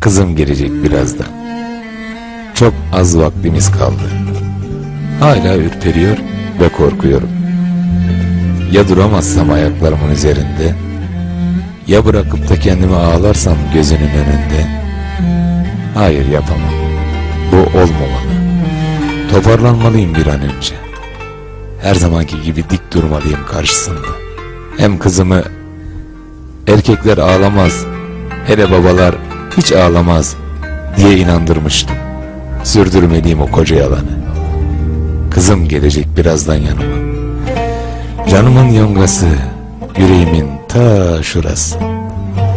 Kızım gelecek birazdan. Çok az vaktimiz kaldı. Hala ürperiyor ve korkuyorum. Ya duramazsam ayaklarımın üzerinde, ya bırakıp da kendimi ağlarsam gözünün önünde. Hayır yapamam. Bu olmamalı. Toparlanmalıyım bir an önce. Her zamanki gibi dik durmalıyım karşısında. Hem kızımı erkekler ağlamaz, hele babalar hiç ağlamaz diye inandırmıştım. Sürdürmeliyim o koca yalanı. Kızım gelecek birazdan yanıma. Canımın yongası, yüreğimin ta şurası.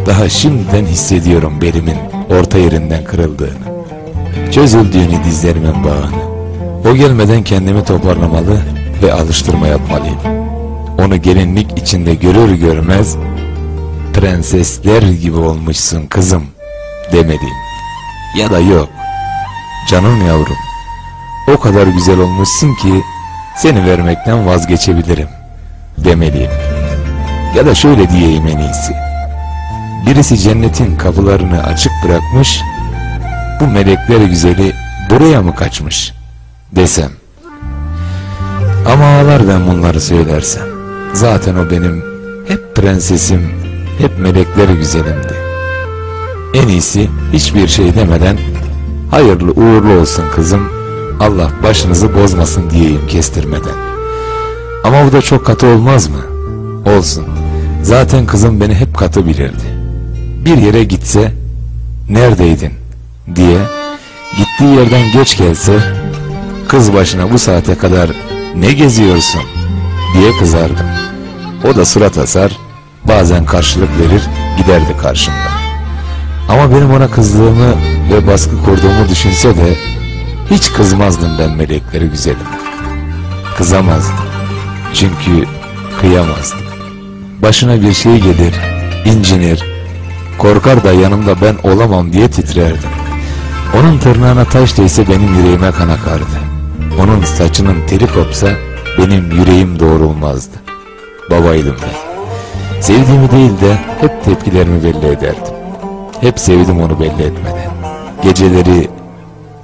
Daha şimdiden hissediyorum belimin orta yerinden kırıldığını. Çözüldüğünü dizlerimin bağını. O gelmeden kendimi toparlamalı ve alıştırma yapmalıyım. Onu gelinlik içinde görür görmez prensesler gibi olmuşsun kızım demeliyim. Ya da yok. Canım yavrum. O kadar güzel olmuşsun ki seni vermekten vazgeçebilirim demeliyim. Ya da şöyle diyeyim en iyisi. Birisi cennetin kapılarını açık bırakmış, bu melekler güzeli buraya mı kaçmış desem. Ama ağlar ben bunları söylersem. Zaten o benim hep prensesim, hep melekler güzelimdi. En iyisi hiçbir şey demeden hayırlı uğurlu olsun kızım, Allah başınızı bozmasın diyeyim kestirmeden. Ama bu da çok katı olmaz mı? Olsun. Zaten kızım beni hep katı bilirdi. Bir yere gitse, neredeydin diye, gittiği yerden geç gelse, kız başına bu saate kadar ne geziyorsun diye kızardım. O da surat asar, bazen karşılık verir, giderdi karşımda. Ama benim ona kızdığımı ve baskı kurduğumu düşünse de, hiç kızmazdım ben melekleri güzelim. Kızamazdım. Çünkü kıyamazdım. Başına bir şey gelir, incinir, korkar da yanımda ben olamam diye titrerdim. Onun tırnağına taş değse benim yüreğime kan akardı. Onun saçının teli kopsa benim yüreğim doğrulmazdı. Babaydım ben. Sevdiğimi değil de hep tepkilerimi belli ederdim. Hep sevdim onu belli etmeden. Geceleri,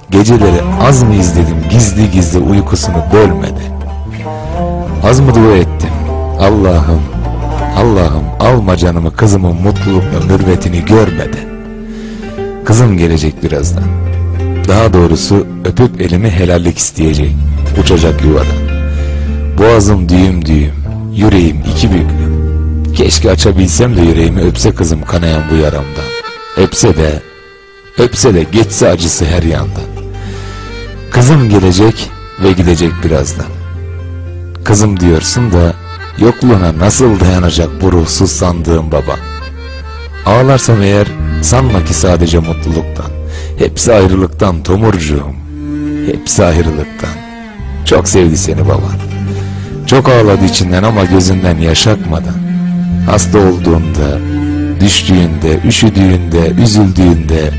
geceleri az mı izledim gizli gizli uykusunu bölmeden. Az mı dua ettim? Allah'ım, Allah'ım alma canımı kızımın mutlulukla mürvetini görmeden. Kızım gelecek birazdan. Daha doğrusu öpüp elimi helallik isteyecek. Uçacak yuvadan. Boğazım düğüm düğüm, yüreğim iki büklüm. Keşke açabilsem de yüreğimi öpse kızım kanayan bu yaramdan. Öpse de, öpse de geçse acısı her yandan. Kızım gelecek ve gidecek birazdan. Kızım diyorsun da yokluğuna nasıl dayanacak bu ruhsuz sandığım baba. Ağlarsam eğer sanma ki sadece mutluluktan. Hepsi ayrılıktan tomurcuğum. Hepsi ayrılıktan. Çok sevdi seni baban. Çok ağladı içinden ama gözünden yaş akmadan. Hasta olduğunda, düştüğünde, üşüdüğünde, üzüldüğünde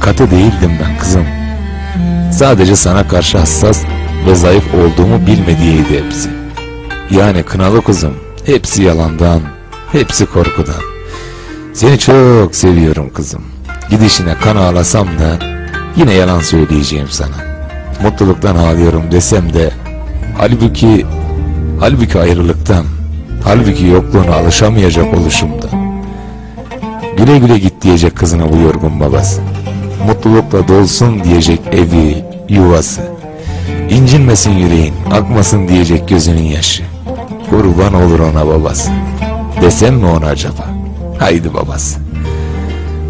katı değildim ben kızım. Sadece sana karşı hassas ve zayıf olduğumu bilmediyeydi hepsi. Yani kınalı kuzum, hepsi yalandan, hepsi korkudan. Seni çok seviyorum kızım. Gidişine kan ağlasam da yine yalan söyleyeceğim sana. Mutluluktan ağlıyorum desem de halbuki halbuki ayrılıktan, halbuki yokluğuna alışamayacak oluşumda. Güle güle git diyecek kızına bu yorgun babası. Mutlulukla dolsun diyecek evi, yuvası. İncinmesin yüreğin, akmasın diyecek gözünün yaşı. Kurban olur ona babası. Desem mi ona acaba? Haydi babası.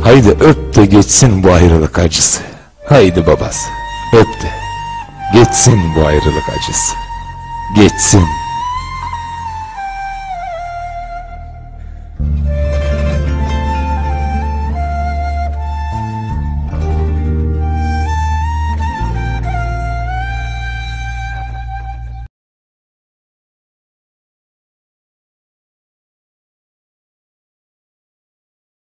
Haydi öp de geçsin bu ayrılık acısı. Haydi babası. Öp de. Geçsin bu ayrılık acısı. Geçsin.